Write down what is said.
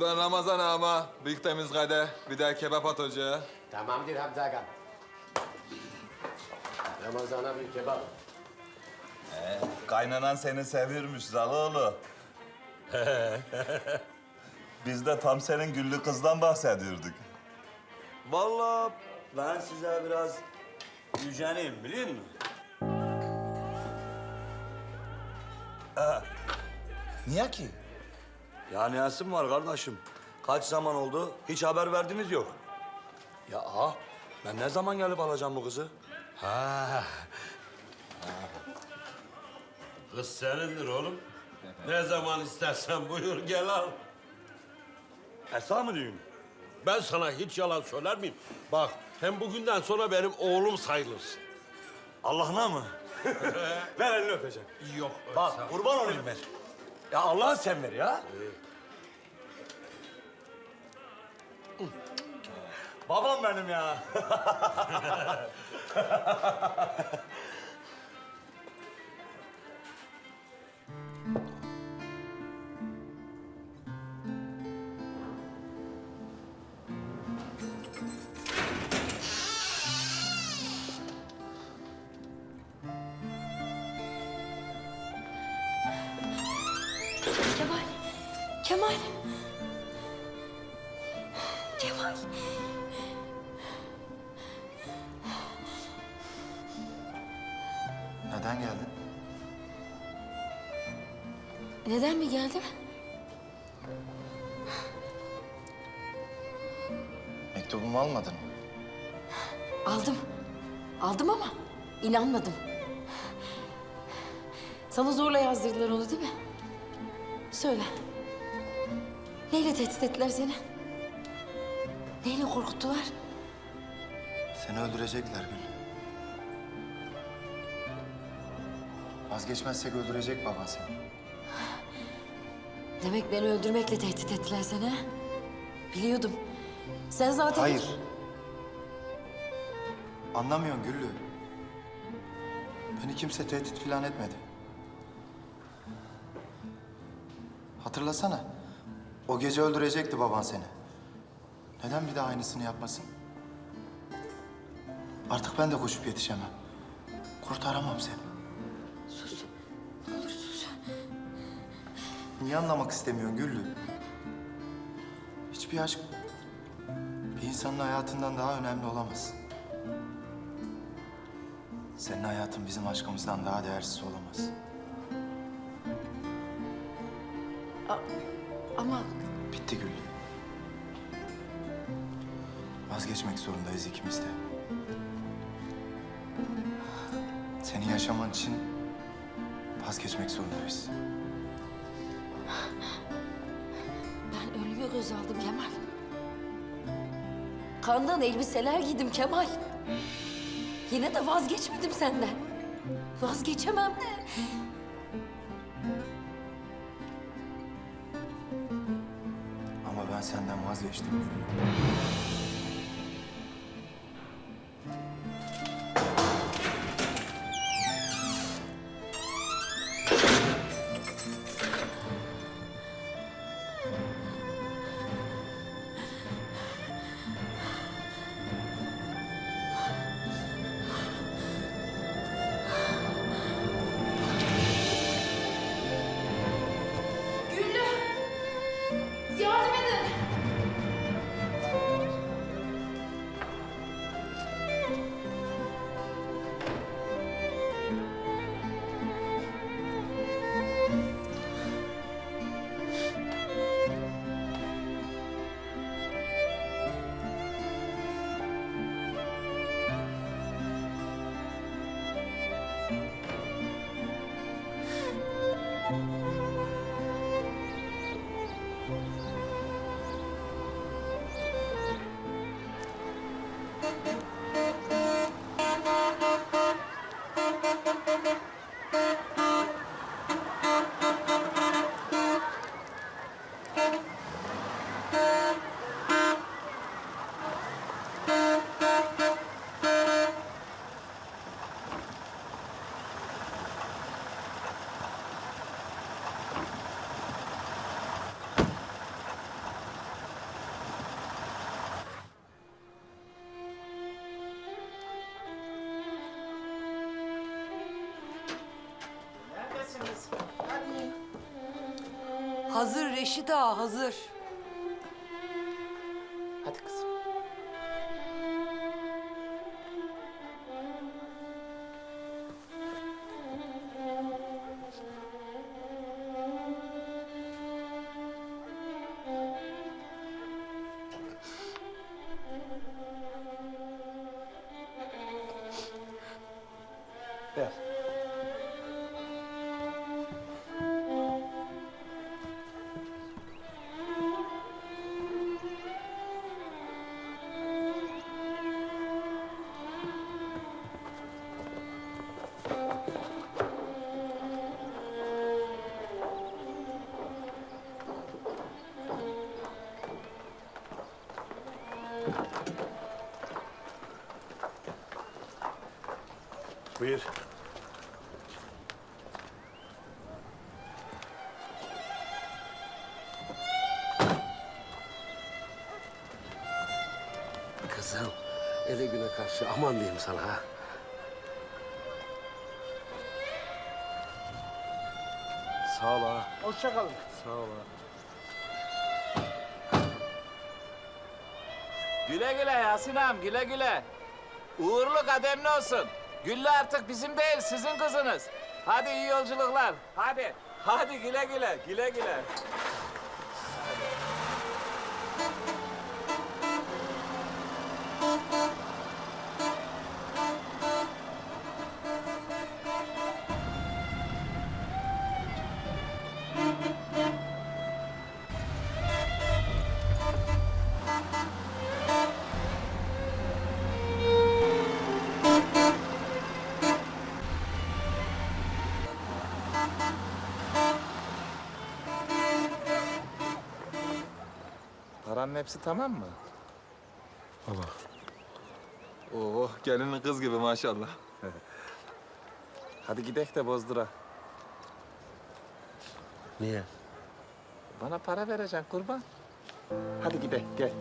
Ben Ramazan ama bir temiz kadeh, bir de kebap at. Tamamdır Hamza Aga. Ramazan'a bir kebap. Kaynanan seni seviyormuş Zaloğlu. Biz de tam senin güllü kızdan bahsediyorduk. Vallahi ben size biraz güceneyim biliyor musun? Niye ki? Ya niyesim var kardeşim. Kaç zaman oldu hiç haber verdiniz yok. Ya aha, ben ne zaman gelip alacağım bu kızı? Kız senindir oğlum. Ne zaman istersen buyur gel al. Esra mı diyorsun? Ben sana hiç yalan söyler miyim? Bak hem bugünden sonra benim oğlum sayılırsın. Allah'ına mı? ver elini öpeceğim. Yok. Bak kurban olayım ver. Ya Allah'ın sen ver ya. Babam benim ya. Kemal. Kemal. Kemal. Neden geldin? Neden mi geldim? Mektubumu almadın mı? Aldım. Aldım ama inanmadım. Sana zorla yazdırdılar onu değil mi? Söyle. Neyle tehdit ettiler seni? Neyle korkuttular? Seni öldürecekler Gül. Vazgeçmezsek öldürecek baban seni. Demek beni öldürmekle tehdit ettiler seni ha? Biliyordum. Sen zaten... Hayır. Anlamıyorsun Güllü. Beni kimse tehdit falan etmedi. Hatırlasana. O gece öldürecekti baban seni. Neden bir daha aynısını yapmasın? Artık ben de koşup yetişemem. Kurtaramam seni. Sus. Ne olur sus. Niye anlamak istemiyorsun Güllü? Hiçbir aşk bir insanın hayatından daha önemli olamaz. Senin hayatın bizim aşkımızdan daha değersiz olamaz. Ama Bitti Güllü. Vazgeçmek zorundayız ikimiz de. Senin yaşaman için vazgeçmek zorundayız. ben ölümü göz aldım Kemal. Kandan elbiseler giydim Kemal. Yine de vazgeçmedim senden. Vazgeçemem de. Ama ben senden vazgeçtim Hazır Reşit ağa hazır. Buyur. Kızım, ele güne karşı aman diyeyim sana ha. Sağ ol ha. Hoşça kalın. Sağ ol ha. Güle güle Yasin ağam, güle güle. Uğurlu kademli olsun. Güllü artık bizim değil, sizin kızınız. Hadi iyi yolculuklar, hadi. Hadi güle güle, güle güle. Paranın hepsi tamam mı? Baba. Oo, gelinin kız gibi maşallah. Hadi gidek de bozdura. Niye? Bana para vereceksin kurban. Hadi gidek gel.